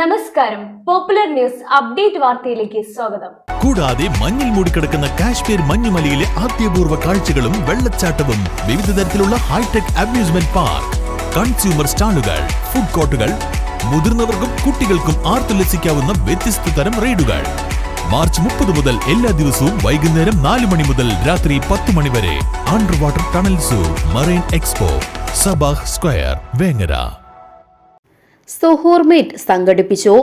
നമസ്കാരം. Popular news update വാർത്തയിലേക്ക് സ്വാഗതം. കൂടാതെ മഞ്ഞിൽ മൂടിക്കിടക്കുന്ന കാശ്മീർ മഞ്ഞുമലയിലെ ആദ്യപൂർവ കാഴ്ചകളും വെള്ളച്ചാട്ടവും വിവിധ തരത്തിലുള്ള high tech amusement park consumer സ്റ്റാളുകൾ food കോർട്ടുകൾ മുതിർന്നവർക്കും കുട്ടികൾക്കും ആർത്തുല്ലസിക്കാവുന്ന വ്യത്യസ്ത തരം റൈഡുകൾ. മാർച്ച് മുപ്പത് മുതൽ എല്ലാ ദിവസവും വൈകുന്നേരം നാല് മണി മുതൽ രാത്രി പത്ത് മണി വരെ. Under water tunnel zoo marine expo Sabah square Vengara സുഹൂർ meet സംഘടിപ്പിച്ചു.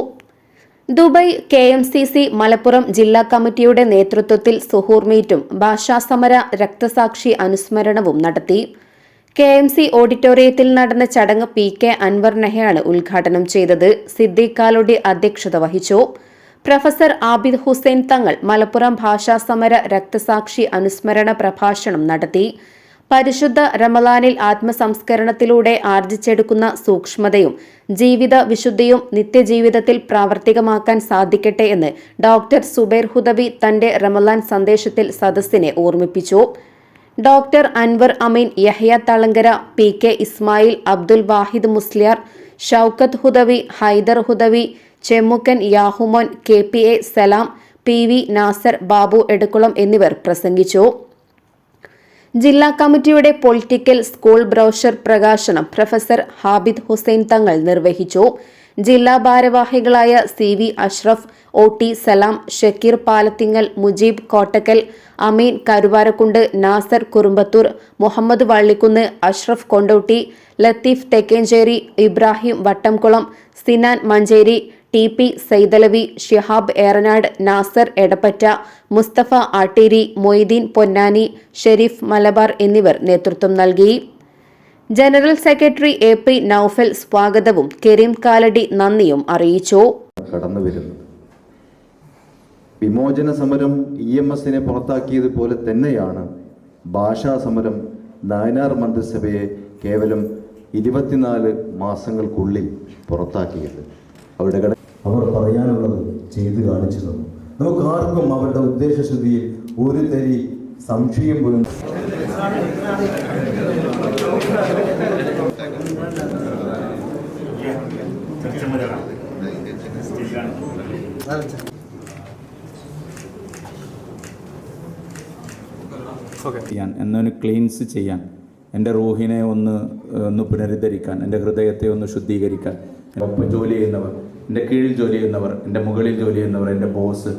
Dubai K M C C Malappuram ജില്ലാ കമ്മിറ്റിയുടെ നേതൃത്വത്തിൽ സുഹൂർ മീറ്റും ഭാഷാസമര രക്തസാക്ഷി അനുസ്മരണവും നടത്തി. കെ എം സി ഓഡിറ്റോറിയത്തിൽ നടന്ന ചടങ്ങ് പി കെ അൻവർ നെഹയാണ് ഉദ്ഘാടനം ചെയ്തത്. സിദ്ദീഖ് അധ്യക്ഷത വഹിച്ചു. പ്രൊഫസർ ആബിദ് ഹുസൈൻ തങ്ങൾ മലപ്പുറം ഭാഷാസമര രക്തസാക്ഷി അനുസ്മരണ പ്രഭാഷണം നടത്തി. പരിശുദ്ധ റമലാനിൽ ആത്മസംസ്കരണത്തിലൂടെ ആർജിച്ചെടുക്കുന്ന സൂക്ഷ്മതയും ജീവിത വിശുദ്ധിയും നിത്യജീവിതത്തിൽ പ്രാവർത്തികമാക്കാൻ സാധിക്കട്ടെ എന്ന് ഡോക്ടർ സുബൈർ ഹുദവി തന്റെ റമലാൻ സന്ദേശത്തിൽ സദസ്സിനെ ഓർമ്മിപ്പിച്ചു. Doctor Anwar Ameen Yahya Thalangara P K Ismail Abdul Wahid Musliyar Shoukath Hudavi Haidar Hudavi Chemmukkan Yahumon K P A Salam P V Nasar Babu Edukkulam എന്നിവർ പ്രസംഗിച്ചു. ജില്ലാ കമ്മിറ്റിയുടെ പൊളിറ്റിക്കൽ സ്കൂൾ ബ്രോഷർ പ്രകാശനം പ്രൊഫസർ ഹാബിദ് ഹുസൈൻ തങ്ങൾ നിർവഹിച്ചു. ജില്ലാ ഭാരവാഹികളായ C V Ashraf O T Salam Shakeer Palathingal Mujeeb Kottakkal Ameen Karuvarakundu Nasar Kurumbathur Muhammad Vallikkunnu Ashraf Kondotty Latheef Thekkenchery Ibrahim Vattamkulam Sinan Manjeri T P Saithalavi Shihab Eranad Nasar Edappatta Musthafa Atteri Moideen Ponnani Shareef Malabar എന്നിവർ നേതൃത്വം നൽകി. General secretary A P Noufal സ്വാഗതവും കെരീം കാലടി നന്ദിയും അറിയിച്ചു. വിമോചന സമരം E M എസിനെ പുറത്താക്കിയതുപോലെ തന്നെയാണ് ഭാഷാ സമരം നായനാർ മന്ത്രിസഭയെ കേവലം ഇരുപത്തിനാല് മാസങ്ങൾക്കുള്ളിൽ പുറത്താക്കിയത്. അവരുടെ കട അവർ പറയാനുള്ളത് ചെയ്തു കാണിച്ചു തന്നു. നമുക്ക് ആർക്കും അവരുടെ ഉദ്ദേശശുദ്ധിയിൽ ഒരു തരി സംശയം പോലും ചെയ്യാൻ എന്നൊന്ന് ക്ലീൻസ് ചെയ്യാൻ എന്റെ റൂഹിനെ ഒന്ന് ഒന്ന് പുനരുദ്ധരിക്കാൻ എന്റെ ഹൃദയത്തെ ഒന്ന് ശുദ്ധീകരിക്കാൻ ഒപ്പം ജോലി ചെയ്യുന്നവർ എന്റെ കീഴിൽ ജോലി ചെയ്യുന്നവർ എന്റെ മുകളിൽ ജോലി ചെയ്യുന്നവർ എന്റെ ബോസ്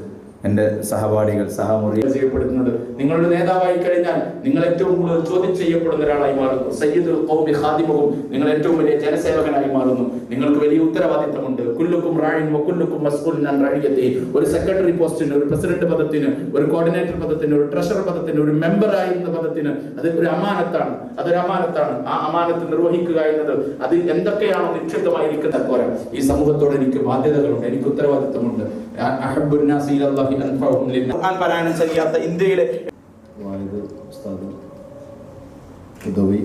എന്റെ സഹപാഠികൾ സഹമുറി ചെയ്യപ്പെടുന്നത് നിങ്ങളുടെ നേതാവായി കഴിഞ്ഞാൽ നിങ്ങൾ ഏറ്റവും കൂടുതൽ ചോദ്യം ചെയ്യപ്പെടുന്ന ഒരാളായി മാറുന്നു. സയ്യിദ് ഖൗമി ഖാദിമുഹും നിങ്ങൾ ഏറ്റവും വലിയ ജനസേവകനായി മാറുന്നു. നിങ്ങൾക്ക് വലിയ ഉത്തരവാദിത്തമുണ്ട്. കുല്ലുക്കും റായിൻ കുല്ലുക്കും മസ്കൂലിൻ റഅിയത്തി ഒരു സെക്രട്ടറി പോസ്റ്റിന് ഒരു പ്രസിഡന്റ് പദത്തിന് ഒരു കോർഡിനേറ്റർ പദത്തിന് ഒരു ട്രഷറർ പദത്തിന് ഒരു മെമ്പർ ആയിരുന്ന പദത്തിന് അത് ഒരു അമാനത്താണ്. അതൊരു അമാനത്താണ്. ആ അമാനത്ത് നിർവഹിക്കുക എന്നത് അത് എന്തൊക്കെയാണോ നിക്ഷിപ്തമായിരിക്കുന്ന പോരാ ഈ സമൂഹത്തോട് എനിക്ക് ബാധ്യതകളുണ്ട് എനിക്ക് ഉത്തരവാദിത്തമുണ്ട്. പാരായണം ചെയ്യാത്ത ഇന്ത്യയിലെ ഉദവി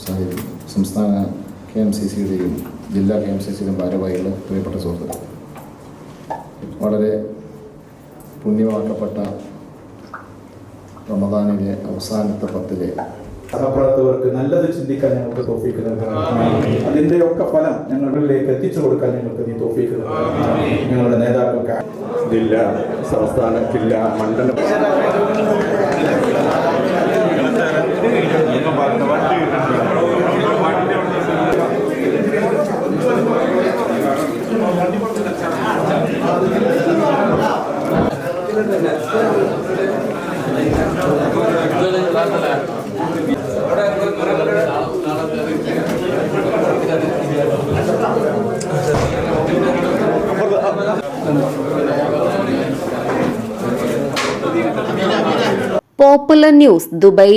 സാഹിബ് സംസ്ഥാന കെ എം സി സിയുടെയും ജില്ലാ കെ എം സി സിയുടെയും ഭാരവാഹികൾ പ്രിയപ്പെട്ട സുഹൃത്തുക്കൾ വളരെ പുണ്യമാക്കപ്പെട്ട റമദാനിലെ അവസാനത്തെ പത്തിലെ സഹപ്രവർത്തകർക്ക് നല്ലത് ചിന്തിക്കാൻ ഞങ്ങൾക്ക് തോഫിക്ക് നൽകണം അതിന്റെ ഒക്കെ ഫലം ഞങ്ങളിലേക്ക് എത്തിച്ചു കൊടുക്കാൻ ഞങ്ങൾക്ക് നീ തോഫിക്ക് നൽകണം ഞങ്ങളുടെ നേതാക്കൾക്ക് ജില്ല സംസ്ഥാന ജില്ല മണ്ഡലം. Popular news Dubai.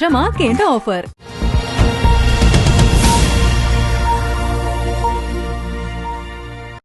ആഘോഷമാക്കേണ്ട ഓഫർ